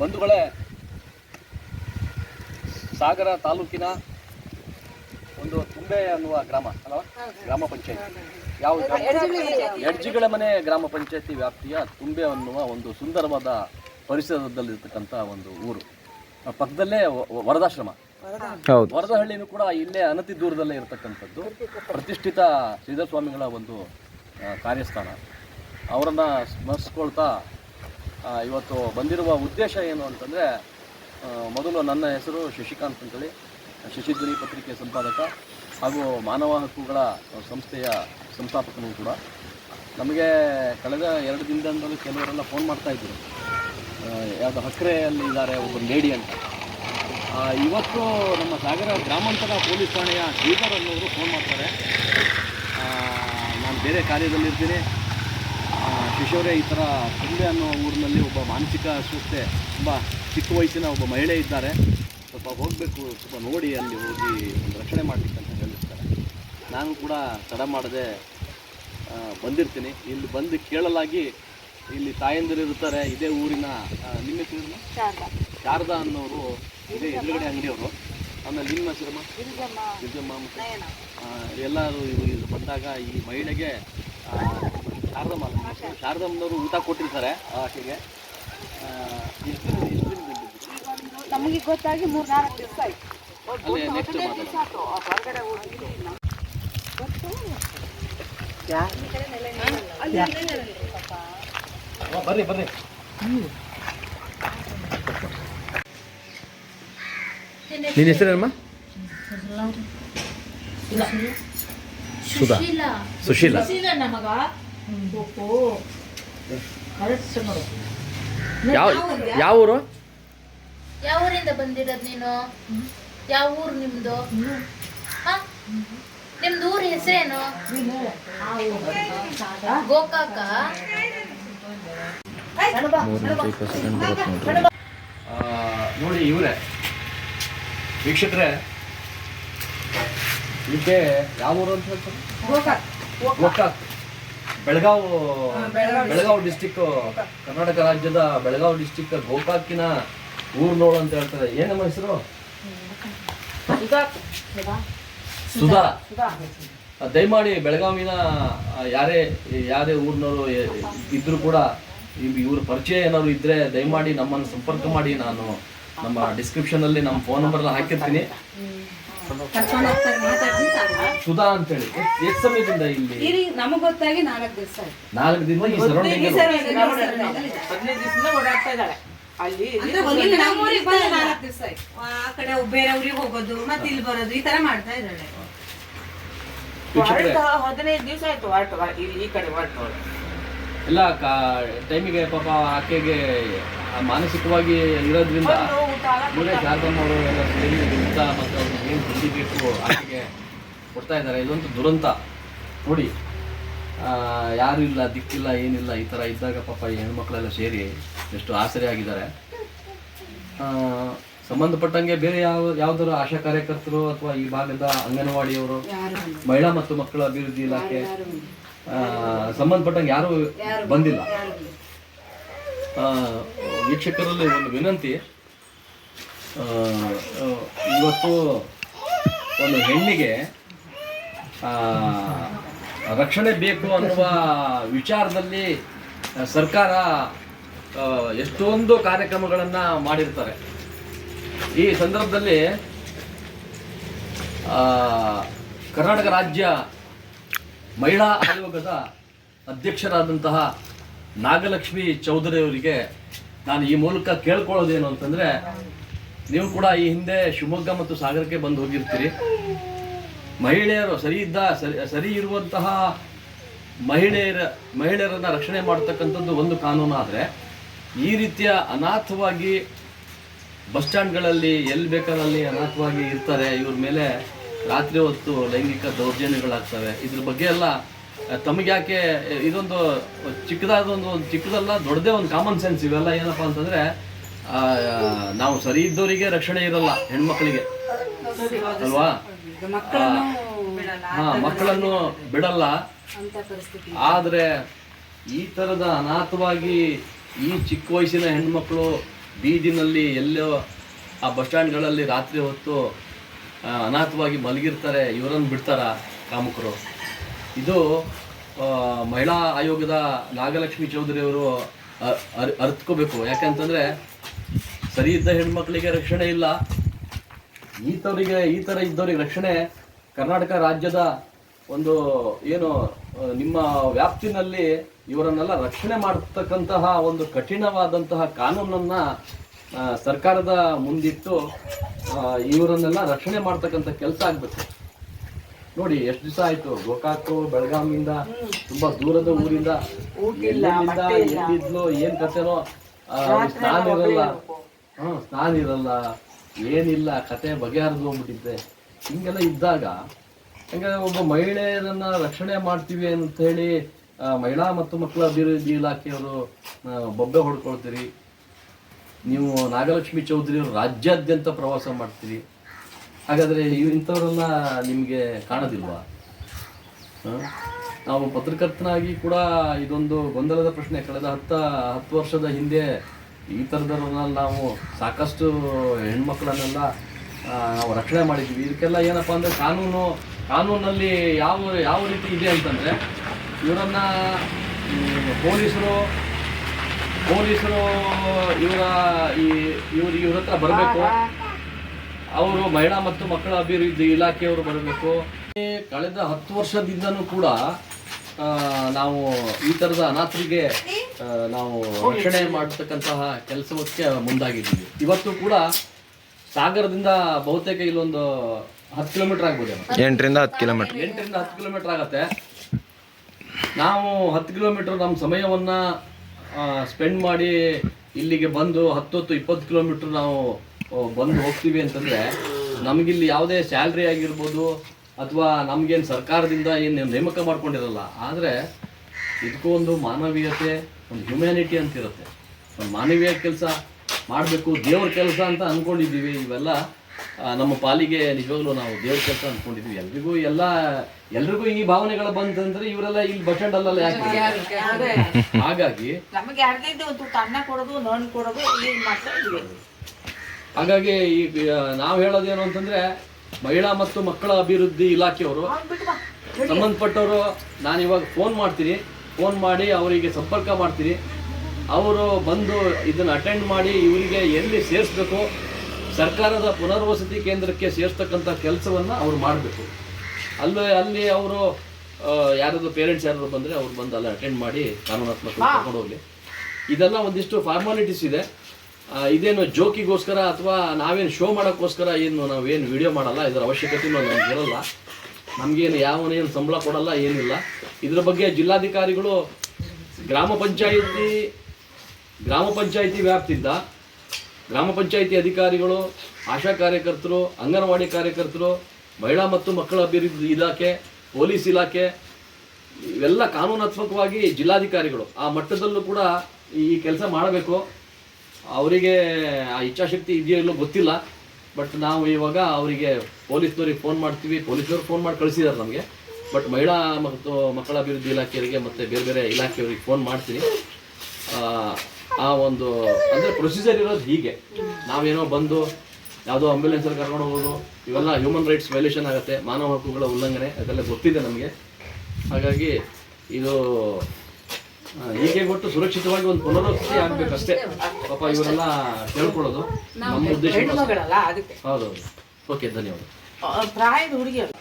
ಬಂಧುಗಳೇ ಸಾಗರ ತಾಲೂಕಿನ ಒಂದು ತುಂಬೆ ಅನ್ನುವ ಗ್ರಾಮ ಅಲ್ವಾ? ಗ್ರಾಮ ಪಂಚಾಯತ್. ಯಾವ ಎಡ್ಜಿಗಳ ಮನೆ ಗ್ರಾಮ ಪಂಚಾಯತಿ ವ್ಯಾಪ್ತಿಯ ತುಂಬೆ ಅನ್ನುವ ಒಂದು ಸುಂದರವಾದ ಪರಿಸರದಲ್ಲಿರ್ತಕ್ಕಂಥ ಒಂದು ಊರು. ಆ ಪಕ್ಕದಲ್ಲೇ ವರದಾಶ್ರಮ. ಹೌದು. ವರದಹಳ್ಳಿನೂ ಕೂಡ ಇಲ್ಲೇ ಅನತಿ ದೂರದಲ್ಲೇ ಇರತಕ್ಕಂಥದ್ದು. ಪ್ರತಿಷ್ಠಿತ ಶ್ರೀಧರ ಸ್ವಾಮಿಗಳ ಒಂದು ಕಾರ್ಯಸ್ಥಾನ. ಅವರನ್ನು ಸ್ಮರಿಸ್ಕೊಳ್ತಾ ಇವತ್ತು ಬಂದಿರುವ ಉದ್ದೇಶ ಏನು ಅಂತಂದರೆ ಮೊದಲು ನನ್ನ ಹೆಸರು ಶಶಿಕಾಂತ್ ಅಂತೇಳಿ. ಶಶಿಧ್ವನಿ ಪತ್ರಿಕೆ ಸಂಪಾದಕ ಹಾಗೂ ಮಾನವ ಹಕ್ಕುಗಳ ಸಂಸ್ಥೆಯ ಸಂಸ್ಥಾಪಕನೂ ಕೂಡ. ನಮಗೆ ಕಳೆದ ಎರಡು ದಿನದಿಂದಲೂ ಕೆಲವರೆಲ್ಲ ಫೋನ್ ಮಾಡ್ತಾ ಇದ್ದರು ಯಾವುದು ಹಕ್ರೆಯಲ್ಲಿ ಇದ್ದಾರೆ ಒಬ್ಬರು ಲೇಡಿ ಅಂತ. ಇವತ್ತು ನಮ್ಮ ಸಾಗರ ಗ್ರಾಮಾಂತರ ಪೊಲೀಸ್ ಠಾಣೆಯ ಶ್ರೀಧರ್ ಅನ್ನೋರು ಫೋನ್ ಮಾಡ್ತಾರೆ. ನಾನು ಬೇರೆ ಕಾರ್ಯದಲ್ಲಿರ್ತೀನಿ. ಕಿಶೋರೆ ಈ ಥರ ತುಂಬೆ ಅನ್ನೋ ಊರಿನಲ್ಲಿ ಒಬ್ಬ ಮಾನಸಿಕ ಅಸ್ವಸ್ಥೆ ತುಂಬ ಚಿಕ್ಕ ವಯಸ್ಸಿನ ಒಬ್ಬ ಮಹಿಳೆ ಇದ್ದಾರೆ. ಸ್ವಲ್ಪ ಹೋಗಬೇಕು ಸ್ವಲ್ಪ ನೋಡಿ ಅಲ್ಲಿ ಹೋಗಿ ರಕ್ಷಣೆ ಮಾಡಲಿಕ್ಕೆ ಅಂತ ಹೇಳಿರ್ತಾರೆ. ನಾನು ಕೂಡ ತಡ ಮಾಡದೆ ಬಂದಿರ್ತೀನಿ. ಇಲ್ಲಿ ಬಂದು ಕೇಳಲಾಗಿ ಇಲ್ಲಿ ತಾಯಂದಿರು ಇರ್ತಾರೆ ಇದೇ ಊರಿನ ನಿಮ್ಮ ಹೆಸರು ಶಾರದಾ. ಅನ್ನೋರು ಇದೇ ಎದುರುಗಡೆ ಅಂಗಡಿಯವರು. ಆಮೇಲೆ ನಿಮ್ಮ ಹೆಸರಮ್ಮ ಗಿರಿಜಮ್ಮ. ಎಲ್ಲರೂ ಇವರು ಇದು ಬಂದಾಗ ಈ ಮಹಿಳೆಗೆ ಶಾರದಮ್ಮ? ಶಾರದಮ್ಮನವರು ಊಟ ಕೊಟ್ಟಿರ್ತಾರೆ ಆಕೆಗೆ. ಆ, ಎಷ್ಟು ದಿನ ಎಷ್ಟು ದಿನ ಬಂದಿದ್ರು ನಮಗೆ ಗೊತ್ತಾಗಿ ಮೂರು ನಾಲ್ಕು ದಿವಸ ಆಯ್ತು. ಅಲ್ಲೇ ನೆಕ್ಸ್ಟ್ ಮಾತಾಡೋಣ ಬರ್ರಿ ಬರ್ರಿ. ನಿನ್ನ ಹೆಸರೇನಮ್ಮ? ಸುಧಾ ಸುಶೀಲ. ಯಾವ ಯಾವ ಊರು ಯಾವ ಊರಿಂದ ಬಂದಿರೋದು ನೀನು? ಯಾವ ಊರು ನಿಮ್ದು? ಹ? ನಿಮ್ದು ಊರ ಹೆಸರೇನು? ಗೋಕಾಕ? ನೋಡಿ ಇವರೇ. ವೀಕ್ಷಕರೇ ಇದ್ದೆ ಯಾವ ಊರು ಅಂತ ಹೇಳ್ತಾರೆ? ಗೋಕಾಕ್. ಬೆಳಗಾವ್ ಬೆಳಗಾವ್ ಡಿಸ್ಟಿಕ್ ಕರ್ನಾಟಕ ರಾಜ್ಯದ ಬೆಳಗಾವ್ ಡಿಸ್ಟಿಕ್ ಗೋಕಾಕಿನ ಊರ್ನೋಳು ಅಂತ ಹೇಳ್ತಾರೆ. ಏನಮ್ಮ ಹೆಸರು ಸುಧಾ. ದಯಮಾಡಿ ಬೆಳಗಾವಿನ ಯಾರೇ ಯಾರೇ ಊರಿನವರು ಇದ್ರು ಕೂಡ ಇವ್- ಇವ್ರ ಪರಿಚಯ ಏನಾದ್ರು ಇದ್ರೆ ದಯಮಾಡಿ ನಮ್ಮನ್ನು ಸಂಪರ್ಕ ಮಾಡಿ. ನಾನು ನಮ್ಮ ಡಿಸ್ಕ್ರಿಪ್ಷನ್ ಅಲ್ಲಿ ನಮ್ಮ ಫೋನ್ ನಂಬರ್ ಹಾಕಿರ್ತೀನಿ. ಸುಧಾ ಅಂತೇಳಿ. ಎಷ್ಟ್- ಎಷ್ಟ್ ಸಮಯದಿಂದ ಇಲ್ಲಿ. ಇಲ್ಲಿ ನಮಗ್ ಗೊತ್ತಾಗಿ ನಾಲ್ಕು ದಿವಸ ಆಯ್ತು. ನಾಲ್ಕು ದಿನ ಈ ಸರೌಂಡಿಂಗ್ ಹದಿನೈದು ದಿವಸದಿಂದ ಓಡಾಡ್ತಾ ಇದ್ದಾಳೆ ಅಲ್ಲಿ ಅಂದ್ರೆ ಇಲ್ಲಿ ನಮ್ಮ ಊರಿಗೆ ಬಂದು ನಾಲ್ಕು ದಿವಸ ಆಯ್ತು. ಆ ಕಡೆ ಬೇರೆ ಊರಿಗೆ ಹೋಗೋದು ಮತ್ತೆ ಇಲ್ಲಿ ಬರೋದು ಈ ತರ ಮಾಡ್ತಾ ಇದ್ದಾಳೆ ವೀಕ್ಷಕರೇ. ಹದಿನೈದು ದಿವಸ ಆಯ್ತು ಹೊರಟು ಇಲ್ಲಿ ಈ ಕಡೆ ಹೊರಟು ಎಲ್ಲ ಟೈಮಿಗೆ ಪಾಪ ಆಕೆಗೆ ಮಾನಸಿಕವಾಗಿ ಇರೋದ್ರಿಂದ ಮೂಲ ಇವರೇ ಶಾರದಮ್ಮ ಅವರು ಎಲ್ಲ ಊಟ ಮತ್ತು ಅವ್ರಿಗೆ ಏನು ತಿಂಡಿ ಬೇಕು ಆಕೆಗೆ ಕೊಡ್ತಾ ಇದ್ದಾರೆ. ಇದೊಂದು ದುರಂತ. ನೋಡಿ ಯಾರು ಇಲ್ಲ ದಿಕ್ಕಿಲ್ಲ ಏನಿಲ್ಲ ಈ ಥರ ಇದ್ದಾಗ ಪಾಪ ಈ ಹೆಣ್ಮಕ್ಳೆಲ್ಲ ಸೇರಿ ಎಷ್ಟು ಆಸರೆ ಆಗಿದ್ದಾರೆ ಸಂಬಂಧಪಟ್ಟಂಗೆ ಬೇರೆ ಯಾವ ಯಾವ್ದಾರು ಆಶಾ ಕಾರ್ಯಕರ್ತರು ಅಥವಾ ಈ ಭಾಗದ ಅಂಗನವಾಡಿಯವರು ಮಹಿಳಾ ಮತ್ತು ಮಕ್ಕಳ ಅಭಿವೃದ್ಧಿ ಇಲಾಖೆ ಸಂಬಂಧಪಟ್ಟಂಗೆ ಯಾರು ಬಂದಿಲ್ಲ. ವೀಕ್ಷಕರಲ್ಲಿ ಒಂದು ವಿನಂತಿ. ಇವತ್ತು ಒಂದು ಹೆಣ್ಣಿಗೆ ರಕ್ಷಣೆ ಬೇಕು ಅನ್ನುವ ವಿಚಾರದಲ್ಲಿ ಸರ್ಕಾರ ಎಷ್ಟೊಂದು ಕಾರ್ಯಕ್ರಮಗಳನ್ನು ಮಾಡಿರ್ತಾರೆ. ಈ ಸಂದರ್ಭದಲ್ಲಿ ಕರ್ನಾಟಕ ರಾಜ್ಯ ಮಹಿಳಾ ಆಯೋಗದ ಅಧ್ಯಕ್ಷರಾದಂತಹ ನಾಗಲಕ್ಷ್ಮಿ ಚೌಧರಿ ಅವರಿಗೆ ನಾನು ಈ ಮೂಲಕ ಕೇಳ್ಕೊಳ್ಳೋದೇನು ಅಂತಂದರೆ, ನೀವು ಕೂಡ ಈ ಹಿಂದೆ ಶಿವಮೊಗ್ಗ ಮತ್ತು ಸಾಗರಕ್ಕೆ ಬಂದು ಹೋಗಿರ್ತೀರಿ. ಮಹಿಳೆಯರು ಸರಿ ಇದ್ದ, ಸರಿ ಸರಿ ಇರುವಂತಹ ಮಹಿಳೆಯರ, ಮಹಿಳೆಯರನ್ನ ರಕ್ಷಣೆ ಮಾಡ್ತಕ್ಕಂಥದ್ದು ಒಂದು ಕಾನೂನು ಆದರೆ, ಈ ರೀತಿಯ ಅನಾಥವಾಗಿ ಬಸ್ ಸ್ಟ್ಯಾಂಡ್ಗಳಲ್ಲಿ ಎಲ್ಲಿ ಬೇಕಾದಲ್ಲಿ ಅನಾಥವಾಗಿ ಇರ್ತಾರೆ, ಇವ್ರ ಮೇಲೆ ರಾತ್ರಿ ಹೊತ್ತು ಲೈಂಗಿಕ ದೌರ್ಜನ್ಯಗಳಾಗ್ತವೆ. ಇದ್ರ ಬಗ್ಗೆ ಎಲ್ಲ ತಮಗೆ ಯಾಕೆ ಇದೊಂದು ಚಿಕ್ಕದಾದ ಒಂದು ಚಿಕ್ಕದಲ್ಲ ದೊಡ್ಡದೇ ಒಂದು ಕಾಮನ್ ಸೆನ್ಸ್ ಇವೆಲ್ಲ ಏನಪ್ಪ ಅಂತಂದ್ರೆ ಆ, ನಾವು ಸರಿ ಇದ್ದವರಿಗೆ ರಕ್ಷಣೆ ಇರಲ್ಲ ಹೆಣ್ಮಕ್ಳಿಗೆ. ಅಲ್ವಾ? ಹಾ ಮಕ್ಕಳನ್ನು ಬಿಡಲ್ಲ. ಆದರೆ ಈ ತರದ ಅನಾಥವಾಗಿ ಈ ಚಿಕ್ಕ ವಯಸ್ಸಿನ ಹೆಣ್ಮಕ್ಳು ಬೀದಿನಲ್ಲಿ ಎಲ್ಲೋ ಆ ಬಸ್ ಸ್ಟ್ಯಾಂಡ್ಗಳಲ್ಲಿ ರಾತ್ರಿ ಹೊತ್ತು ಅನಾಥವಾಗಿ ಮಲಗಿರ್ತಾರೆ ಇವರನ್ನು ಬಿಡ್ತಾರ ಕಾಮುಕರು? ಇದು ಮಹಿಳಾ ಆಯೋಗದ ನಾಗಲಕ್ಷ್ಮಿ ಚೌಧರಿ ಅವರು ಅರ್ತ್ಕೋಬೇಕು. ಯಾಕಂತಂದ್ರೆ, ಸರಿ ಇದ್ದ ಹೆಣ್ಮಕ್ಳಿಗೆ ರಕ್ಷಣೆ ಇಲ್ಲ. ಈತವರಿಗೆ, ಈ ಥರ ಇದ್ದವರಿಗೆ ರಕ್ಷಣೆ ಕರ್ನಾಟಕ ರಾಜ್ಯದ ಒಂದು, ಏನು ನಿಮ್ಮ ವ್ಯಾಪ್ತಿನಲ್ಲಿ ಇವರನ್ನೆಲ್ಲ ರಕ್ಷಣೆ ಮಾಡತಕ್ಕಂತಹ ಒಂದು ಕಠಿಣವಾದಂತಹ ಕಾನೂನನ್ನ ಸರ್ಕಾರದ ಮುಂದಿಟ್ಟು ಇವರನ್ನೆಲ್ಲ ರಕ್ಷಣೆ ಮಾಡ್ತಕ್ಕಂಥ ಕೆಲಸ ಆಗ್ಬೇಕು ನೋಡಿ ಎಷ್ಟು ದಿವಸ ಆಯ್ತು? ಗೋಕಾಕು ಬೆಳಗಾವಿಯಿಂದ ತುಂಬಾ ದೂರದ ಊರಿಂದ ಎಲ್ಲಿಂದ ಎಲ್ಲಿದ್ಲು ಏನ್ ಕತೆನೋ ಸ್ನಾನ ಇರಲ್ಲ. ಹ್ಮ್ ಸ್ನಾನ ಇರಲ್ಲ. ಏನಿಲ್ಲ ಕತೆ ಬಗೆಹರಿದು ಹೋಗ್ಬಿಟ್ಟಿದ್ದೆ. ಹಿಂಗೆಲ್ಲ ಇದ್ದಾಗ ಹಂಗೆ ಒಬ್ಬ ಮಹಿಳೆಯರನ್ನ ರಕ್ಷಣೆ ಮಾಡ್ತೀವಿ ಅಂತ ಹೇಳಿ ಮಹಿಳಾ ಮತ್ತು ಮಕ್ಕಳ ಅಭಿವೃದ್ಧಿ ಇಲಾಖೆಯವರು ಬೊಬ್ಬೆ ಹೊಡ್ಕೊಳ್ತೀರಿ. ನೀವು ನಾಗಲಕ್ಷ್ಮಿ ಚೌಧರಿ ಅವರು ರಾಜ್ಯಾದ್ಯಂತ ಪ್ರವಾಸ ಮಾಡ್ತೀರಿ. ಹಾಗಾದ್ರೆ ಇವ್ ಇಂಥವರೆಲ್ಲ ನಿಮಗೆ ಕಾಣೋದಿಲ್ವಾ? ನಾವು ಪತ್ರಕರ್ತನಾಗಿ ಕೂಡ ಇದೊಂದು ಗೊಂದಲದ ಪ್ರಶ್ನೆ. ಕಳೆದ ಹತ್ತ, ಹತ್ತು ವರ್ಷದ ಹಿಂದೆ ಈ ಥರದವ್ರನ್ನ ನಾವು ಸಾಕಷ್ಟು ಹೆಣ್ಮಕ್ಳನ್ನೆಲ್ಲ ನಾವು ರಕ್ಷಣೆ ಮಾಡಿದ್ವಿ ಇದಕ್ಕೆಲ್ಲ ಏನಪ್ಪ ಅಂದರೆ ಕಾನೂನು, ಕಾನೂನಲ್ಲಿ ಯಾವ ಯಾವ ರೀತಿ ಇದೆ ಅಂತಂದರೆ, ಇವರನ್ನ ಪೊಲೀಸರು ಪೊಲೀಸರು ಇವರ, ಈ, ಇವ್ರ ಇವ್ರ ಹತ್ರ ಬರಬೇಕು. ಅವರು ಮಹಿಳಾ ಮತ್ತು ಮಕ್ಕಳ ಅಭಿವೃದ್ಧಿ ಇಲಾಖೆಯವರು ಬರಬೇಕು. ಕಳೆದ ಹತ್ತು ವರ್ಷದಿಂದನೂ ಕೂಡ ನಾವು ಈ ಥರದ ಅನಾಥರಿಗೆ ನಾವು ರಕ್ಷಣೆ ಮಾಡತಕ್ಕಂತಹ ಕೆಲಸಕ್ಕೆ ಮುಂದಾಗಿದ್ದೀವಿ. ಇವತ್ತು ಕೂಡ ಸಾಗರದಿಂದ ಬಹುತೇಕ ಇಲ್ಲೊಂದು ಹತ್ತು ಕಿಲೋಮೀಟರ್ ಆಗ್ಬೋದು ಎಂಟರಿಂದ ಹತ್ತು ಕಿಲೋಮೀಟರ್. ಎಂಟರಿಂದ ಹತ್ತು ಕಿಲೋಮೀಟರ್ ಆಗತ್ತೆ. ನಾವು ಹತ್ತು ಕಿಲೋಮೀಟರ್ ನಮ್ಮ ಸಮಯವನ್ನು ಸ್ಪೆಂಡ್ ಮಾಡಿ ಇಲ್ಲಿಗೆ ಬಂದು ಹತ್ತೊತ್ತು ಇಪ್ಪತ್ತು ಕಿಲೋಮೀಟರ್ ನಾವು ಬಂದು ಹೋಗ್ತೀವಿ ಅಂತಂದ್ರೆ ನಮಗಿಲ್ಲಿ ಯಾವುದೇ ಸ್ಯಾಲ್ರಿ ಆಗಿರ್ಬೋದು ಅಥವಾ ನಮ್ಗೇನು ಸರ್ಕಾರದಿಂದ ಏನು ನೇಮಕ ಮಾಡ್ಕೊಂಡಿರಲ್ಲ ಆದರೆ ಇದಕ್ಕೂ ಒಂದು ಮಾನವೀಯತೆ ಒಂದು ಹ್ಯುಮ್ಯಾನಿಟಿ ಅಂತಿರುತ್ತೆ. ಒಂದು ಮಾನವೀಯ ಕೆಲಸ ಮಾಡಬೇಕು ದೇವ್ರ ಕೆಲಸ ಅಂತ ಅಂದ್ಕೊಂಡಿದ್ದೀವಿ ಇವೆಲ್ಲ ನಮ್ಮ ಪಾಲಿಗೆ ನಿಜವಾಗ್ಲೂ ನಾವು ದೇವ್ರ ಕೆಲಸ ಅಂದ್ಕೊಂಡಿದ್ವಿ ಎಲ್ರಿಗೂ ಎಲ್ಲ ಎಲ್ರಿಗೂ ಈ ಭಾವನೆಗಳು ಬಂತಂದ್ರೆ ಇವರೆಲ್ಲ ಇಲ್ಲಿ ಬಸ್ ಸ್ಟ್ಯಾಂಡ್ ಅಲ್ಲೆಲ್ಲ ಯಾಕೆ ಹಾಗಾಗಿ ನಮಗೆ ಕೊಡೋದು ಕೊಡೋದು ಹಾಗಾಗಿ ಈ ನಾವು ಹೇಳೋದೇನು ಅಂತಂದ್ರೆ ಮಹಿಳಾ ಮತ್ತು ಮಕ್ಕಳ ಅಭಿವೃದ್ಧಿ ಇಲಾಖೆಯವರು ಸಂಬಂಧಪಟ್ಟವರು ನಾನು ಇವಾಗ ಫೋನ್ ಮಾಡ್ತೀನಿ. ಫೋನ್ ಮಾಡಿ ಅವರಿಗೆ ಸಂಪರ್ಕ ಮಾಡ್ತೀನಿ. ಅವರು ಬಂದು ಇದನ್ನು ಅಟೆಂಡ್ ಮಾಡಿ ಇವರಿಗೆ ಎಲ್ಲಿ ಸೇರಿಸ್ಬೇಕು ಸರ್ಕಾರದ ಪುನರ್ವಸತಿ ಕೇಂದ್ರಕ್ಕೆ ಸೇರಿಸ್ತಕ್ಕಂಥ ಕೆಲಸವನ್ನು ಅವ್ರು ಮಾಡಬೇಕು. ಅಲ್ಲಿ ಅಲ್ಲಿ ಅವರು ಯಾರಾದರೂ ಪೇರೆಂಟ್ಸ್ ಯಾರಾದ್ರು ಬಂದರೆ ಅವ್ರು ಬಂದು ಅಲ್ಲಿ ಅಟೆಂಡ್ ಮಾಡಿ ಕಾನೂನಾತ್ಮಕ ಹೋಗಲಿ. ಇದೆಲ್ಲ ಒಂದಿಷ್ಟು ಫಾರ್ಮಾಲಿಟೀಸ್ ಇದೆ. ಇದೇನು ಜೋಕಿಗೋಸ್ಕರ ಅಥವಾ ನಾವೇನು ಶೋ ಮಾಡೋಕ್ಕೋಸ್ಕರ ಏನು ನಾವೇನು ವಿಡಿಯೋ ಮಾಡಲ್ಲ? ಇದರ ಅವಶ್ಯಕತೆ ನಮ್ಗೆ ಇರಲ್ಲ. ನಮಗೇನು ಯಾವನೇನು ಸಂಬಳ ಕೊಡಲ್ಲ, ಏನಿಲ್ಲ. ಇದರ ಬಗ್ಗೆ ಜಿಲ್ಲಾಧಿಕಾರಿಗಳು ಗ್ರಾಮ ಪಂಚಾಯಿತಿ ಗ್ರಾಮ ಪಂಚಾಯಿತಿ ವ್ಯಾಪ್ತಿಯಿಂದ ಗ್ರಾಮ ಪಂಚಾಯಿತಿ ಅಧಿಕಾರಿಗಳು, ಆಶಾ ಕಾರ್ಯಕರ್ತರು, ಅಂಗನವಾಡಿ ಕಾರ್ಯಕರ್ತರು, ಮಹಿಳಾ ಮತ್ತು ಮಕ್ಕಳ ಅಭಿವೃದ್ಧಿ ಇಲಾಖೆ, ಪೊಲೀಸ್ ಇಲಾಖೆ, ಇವೆಲ್ಲ ಕಾನೂನಾತ್ಮಕವಾಗಿ ಜಿಲ್ಲಾಧಿಕಾರಿಗಳು. ಆ ಮಟ್ಟದಲ್ಲೂ ಕೂಡ ಈ ಕೆಲಸ ಮಾಡಬೇಕು. ಅವರಿಗೆ ಆ ಇಚ್ಛಾಶಕ್ತಿ ಇದೆಯೋ ಇಲ್ಲೋ ಗೊತ್ತಿಲ್ಲ ಬಟ್ ನಾವು ಇವಾಗ ಅವರಿಗೆ ಪೊಲೀಸ್ನವ್ರಿಗೆ ಫೋನ್ ಮಾಡ್ತೀವಿ. ಪೊಲೀಸ್ನವ್ರು ಫೋನ್ ಮಾಡಿ ಕಳಿಸಿದ್ದಾರೆ ನಮಗೆ ಬಟ್ ಮಹಿಳಾ ಮತ್ತು ಮಕ್ಕಳ ಅಭಿವೃದ್ಧಿ ಇಲಾಖೆಯವರಿಗೆ ಮತ್ತು ಬೇರೆ ಬೇರೆ ಇಲಾಖೆಯವರಿಗೆ ಫೋನ್ ಮಾಡ್ತೀನಿ. ಆ, ಒಂದು ಅಂದರೆ ಪ್ರೊಸೀಜರ್ ಇರೋದು ಹೀಗೆ. ನಾವೇನೋ ಬಂದು ಯಾವುದೋ ಆಂಬ್ಯುಲೆನ್ಸಲ್ಲಿ ಕರ್ಕೊಂಡು ಹೋಗೋದು ಇವೆಲ್ಲ ಹ್ಯೂಮನ್ ರೈಟ್ಸ್ ವೈಲೇಷನ್ ಆಗುತ್ತೆ ಮಾನವ ಹಕ್ಕುಗಳ ಉಲ್ಲಂಘನೆ ಅದೆಲ್ಲ ಗೊತ್ತಿದೆ ನಮಗೆ. ಹಾಗಾಗಿ ಇದು ಹೀಗೆ ಕೊಟ್ಟು ಸುರಕ್ಷಿತವಾಗಿ ಒಂದು ಪುನರ್ವಸತಿ ಆಗ್ಬೇಕಷ್ಟೇ. ಪಾಪ ಇವರೆಲ್ಲ ಕೇಳ್ಕೊಳ್ಳೋದು ನಮ್ಮ ಉದ್ದೇಶ ಹೌದೌದು. ಓಕೆ ಧನ್ಯವಾದ. ಪ್ರಾಯದ ಹುಡುಗಿ ಅಲ್ಲ